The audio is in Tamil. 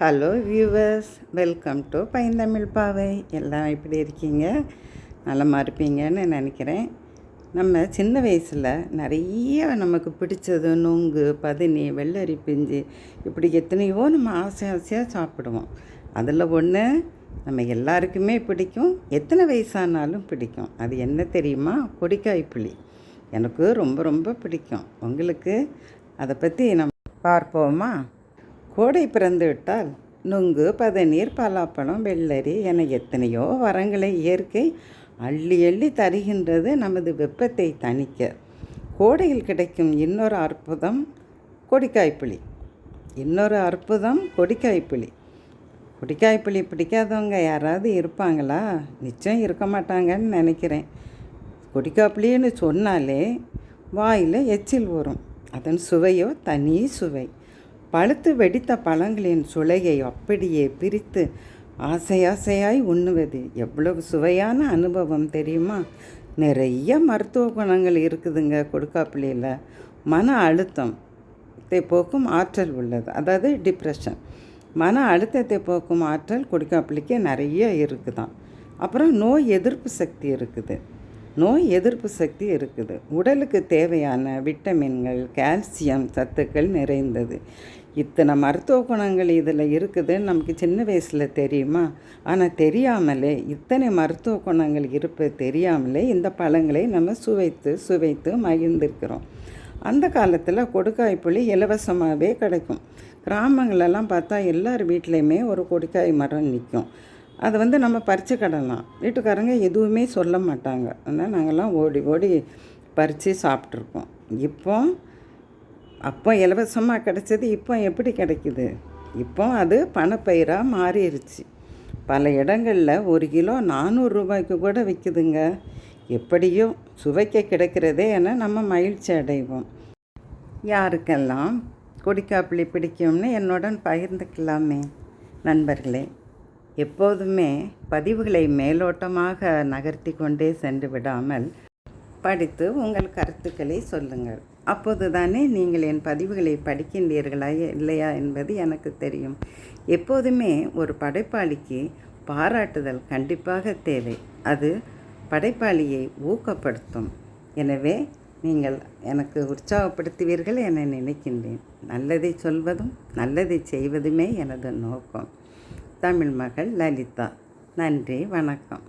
ஹலோ வியூவர்ஸ் வெல்கம் டு பைந்தமிழ் பாவை எல்லாம் எப்படி இருக்கீங்க? நலமாக இருப்பீங்கன்னு நினைக்கிறேன். நம்ம சின்ன வயசில் நிறைய நமக்கு பிடிச்சது நொங்கு பதினி வெள்ளரி பிஞ்சு இப்படி எத்தனையோ நம்ம ஆசை ஆசையாக சாப்பிடுவோம். அதில் ஒன்று நம்ம எல்லாருக்குமே பிடிக்கும். எத்தனை வயசானாலும் பிடிக்கும். அது என்ன தெரியுமா? கொடிக்காய் புளி. எனக்கு ரொம்ப ரொம்ப பிடிக்கும். உங்களுக்கு? அதை பற்றி நம்ம பார்ப்போமா? கோடை பிறந்து விட்டால் நுங்கு பதநீர் பலாப்பழம் வெள்ளரி என எத்தனையோ வரங்களை இயற்கை அள்ளி அள்ளி தருகின்றது நமது வெப்பத்தை தணிக்க. கோடையில் கிடைக்கும் இன்னொரு அற்புதம் கொடிக்காய்ப்புளி இன்னொரு அற்புதம் கொடிக்காய்ப்புளி கொடிக்காய்ப்புளி பிடிக்காதவங்க யாராவது இருப்பாங்களா? நிச்சயம் இருக்க மாட்டாங்கன்னு நினைக்கிறேன். கொடிக்காய்ப்புளின்னு சொன்னாலே வாயில் எச்சில் வரும் அதன் சுவையோ தனி சுவை. பழுத்து வெடித்த பழங்களின் சுளையை அப்படியே பிரித்து ஆசை ஆசையாய் உண்ணுவது எவ்வளவு சுவையான அனுபவம் தெரியுமா? நிறைய மருத்துவ குணங்கள் இருக்குதுங்க கொடுக்காப்புளியில் மன அழுத்தம் போக்கும் ஆற்றல் உள்ளது. அதாவது டிப்ரெஷன் மன அழுத்தத்தை போக்கும் ஆற்றல் கொடுக்காப்புளிக்கு நிறைய இருக்குதான். அப்புறம் நோய் எதிர்ப்பு சக்தி இருக்குது. நோய் எதிர்ப்பு சக்தி இருக்குது. உடலுக்கு தேவையான விட்டமின்கள் கால்சியம் சத்துக்கள் நிறைந்தது. இத்தனை மருத்துவ குணங்கள் இதில் இருக்குதுன்னு நமக்கு சின்ன வயசில் தெரியுமா? ஆனால் தெரியாமலே இத்தனை மருத்துவ குணங்கள் இருப்பது தெரியாமலே இந்த பழங்களை நம்ம சுவைத்து சுவைத்து மகிழ்ந்திருக்கிறோம். அந்த காலத்தில் கொடுக்காய் புளி இலவசமாகவே கிடைக்கும். கிராமங்களெல்லாம் பார்த்தா எல்லார் வீட்லேயுமே ஒரு கொடுக்காய் மரம் நிற்கும் அதை வந்து நம்ம பறித்து கடலாம் வீட்டுக்காரங்க எதுவுமே சொல்ல மாட்டாங்க. ஆனால் நாங்கள்லாம் ஓடி ஓடி பறித்து சாப்பிட்ருக்கோம் இப்போ அப்போ இலவசமாக கிடச்சது இப்போ எப்படி கிடைக்குது? இப்போ அது பணப்பயிராக மாறிடுச்சு பல இடங்களில் ஒரு கிலோ நானூறு ரூபாய்க்கு கூட விற்குதுங்க எப்படியோ சுவைக்க கிடைக்கிறதே என நம்ம மகிழ்ச்சி அடைவோம். யாருக்கெல்லாம் கொடிக்காப்பிளி பிடிக்கும்னு என்னுடன் பகிர்ந்துக்கலாமே. நண்பர்களே எப்போதுமே பதிவுகளை மேலோட்டமாக நகர்த்தி கொண்டே சென்று விடாமல் படித்து உங்கள் கருத்துக்களை சொல்லுங்கள். அப்போது தானே நீங்கள் என் பதிவுகளை படிக்கின்றீர்களா இல்லையா என்பது எனக்கு தெரியும். எப்போதுமே ஒரு படைப்பாளிக்கு பாராட்டுதல் கண்டிப்பாக தேவை. அது படைப்பாளியை ஊக்கப்படுத்தும். எனவே நீங்கள் எனக்கு உற்சாகப்படுத்துவீர்கள் என நினைக்கின்றேன். நல்லதை சொல்வதும் நல்லதை செய்வதுமே எனது நோக்கம். தமிழ் மகள் லலிதா. நன்றி வணக்கம்.